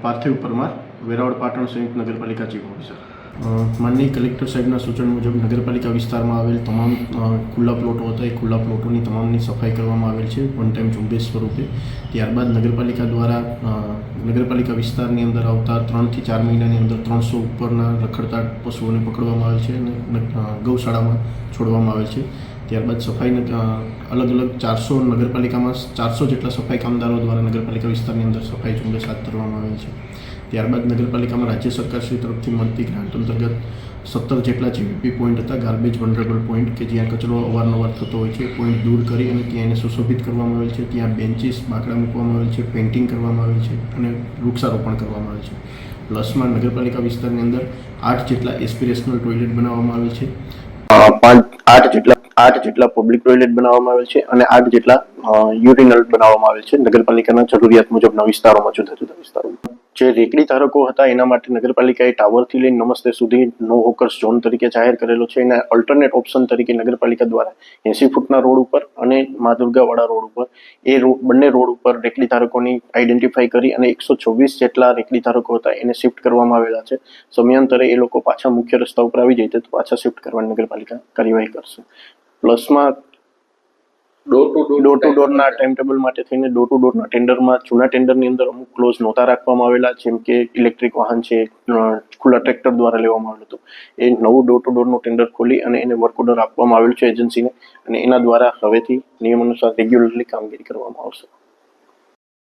પાર્થિવ પરમાર, વેરાવળ પાટણ સંયુક્ત નગરપાલિકા ચીફ ઓફિસર. માનનીય કલેક્ટર સાહેબના સૂચન મુજબ નગરપાલિકા વિસ્તારમાં આવેલ તમામ ખુલ્લા પ્લોટો હતા. એ ખુલ્લા પ્લોટોની તમામની સફાઈ કરવામાં આવેલ છે વન ટાઈમ ઝુંબેશ સ્વરૂપે. ત્યારબાદ નગરપાલિકા દ્વારા નગરપાલિકા વિસ્તારની અંદર આવતા ત્રણથી ચાર મહિનાની અંદર ત્રણસો ઉપરના રખડતા પશુઓને પકડવામાં આવેલ છે અને ગૌશાળામાં છોડવામાં આવેલ છે. ત્યારબાદ સફાઈ અલગ અલગ ચારસો નગરપાલિકામાં ચારસો જેટલા સફાઈ કામદારો દ્વારા નગરપાલિકા વિસ્તારની અંદર સફાઈ ઝુંબેશ હાથ ધરવામાં આવેલ છે. ત્યારબાદ નગરપાલિકામાં રાજ્ય સરકાર શ્રી તરફથી મળતી ગ્રાન્ટ અંતર્ગત સત્તર જેટલા જીવીપી પોઈન્ટ હતા. ગાર્બેજ વનરેબલ પોઈન્ટ કે જ્યાં કચરો અવારનવાર થતો હોય છે. પોઈન્ટ દૂર કરી અને ત્યાં એને સુશોભિત કરવામાં આવેલ છે. ત્યાં બેન્ચીસ, બાકડા મૂકવામાં આવેલ છે. પેઇન્ટિંગ કરવામાં આવેલ છે અને વૃક્ષારોપણ કરવામાં આવેલ છે. પ્લસમાં નગરપાલિકા વિસ્તારની અંદર આઠ જેટલા એસ્પિરેશનલ ટોયલેટ બનાવવામાં આવેલ છે. આઠ જેટલા આઠ જેટલા પબ્લિક ટોયલેટ બનાવવામાં આવેલ છે અને આઠ જેટલા યુરિનલ બનાવવામાં આવેલ છે, નગરપાલિકાના જરૂરિયાત મુજબના વિસ્તારોમાં જુદા જુદા વિસ્તારોમાં. જે રેકડી ધારકો હતા, એના માટે નગરપાલિકાએ ટાવરથી લઈને નમસ્તે સુધી નો હોકર્સ ઝોન તરીકે જાહેર કરેલો છે એના અલ્ટરનેટ ઓપ્શન તરીકે નગરપાલિકા દ્વારા એસી ફૂટના રોડ ઉપર અને મા દુર્ગાવાડા રોડ ઉપર એ બંને રોડ ઉપર રેકડી ધારકોની આઈડેન્ટિફાઈ કરી અને એકસો છવ્વીસ જેટલા રેકડી ધારકો હતા, એને શિફ્ટ કરવામાં આવેલા છે. સમયાંતરે એ લોકો પાછા મુખ્ય રસ્તા ઉપર આવી જાય તો પાછા શિફ્ટ કરવાની નગરપાલિકા કાર્યવાહી કરશે. પ્લસમાં door to door door to ડોરના time table માટે થઈને ડોર ટુ ડોરના ટેન્ડરમાં જૂના ટેન્ડરની અંદર અમુક ક્લોઝ નહોતા રાખવામાં આવેલા જેમ કે ઇલેક્ટ્રિક વાહન છે ખુલ્લા ટ્રેક્ટર દ્વારા લેવામાં આવેલું હતું. એ નવું ડોર ટુ ડોરનું ટેન્ડર ખોલી અને એને વર્ક ઓર્ડર આપવામાં આવેલ છે એજન્સીને અને એના દ્વારા હવેથી નિયમ અનુસાર રેગ્યુલરલી કામગીરી કરવામાં આવશે.